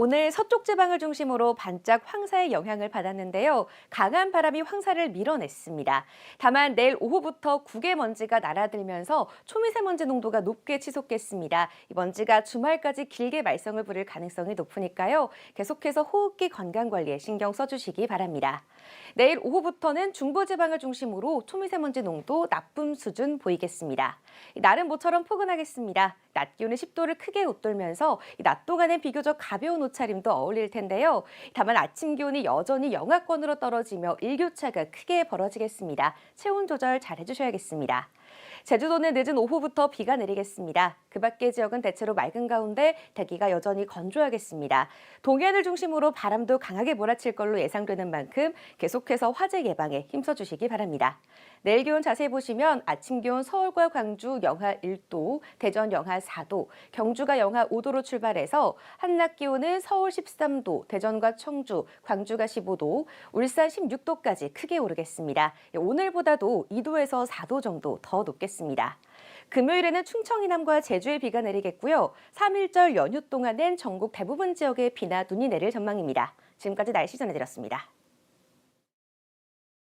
오늘 서쪽 지방을 중심으로 반짝 황사의 영향을 받았는데요. 강한 바람이 황사를 밀어냈습니다. 다만 내일 오후부터 국외 먼지가 날아들면서 초미세먼지 농도가 높게 치솟겠습니다. 이 먼지가 주말까지 길게 말썽을 부릴 가능성이 높으니까요. 계속해서 호흡기 건강 관리에 신경 써주시기 바랍니다. 내일 오후부터는 중부지방을 중심으로 초미세먼지 농도 나쁨 수준 보이겠습니다. 날은 모처럼 포근하겠습니다. 낮 기온은 10도를 크게 웃돌면서 낮 동안엔 비교적 가벼운 옷 차림도 어울릴 텐데요. 다만 아침 기온이 여전히 영하권으로 떨어지며 일교차가 크게 벌어지겠습니다. 체온 조절 잘 해주셔야겠습니다. 제주도는 늦은 오후부터 비가 내리겠습니다. 그 밖의 지역은 대체로 맑은 가운데 대기가 여전히 건조하겠습니다. 동해안을 중심으로 바람도 강하게 몰아칠 걸로 예상되는 만큼 계속해서 화재 예방에 힘써주시기 바랍니다. 내일 기온 자세히 보시면 아침 기온 서울과 광주 영하 1도, 대전 영하 4도, 경주가 영하 5도로 출발해서 한낮 기온은 서울 13도, 대전과 청주, 광주가 15도, 울산 16도까지 크게 오르겠습니다. 오늘보다도 2도에서 4도 정도 더 높겠습니다. 금요일에는 충청 이남과 제주에 비가 내리겠고요. 3일절 연휴 동안엔 전국 대부분 지역에 비나 눈이 내릴 전망입니다. 지금까지 날씨 전해드렸습니다.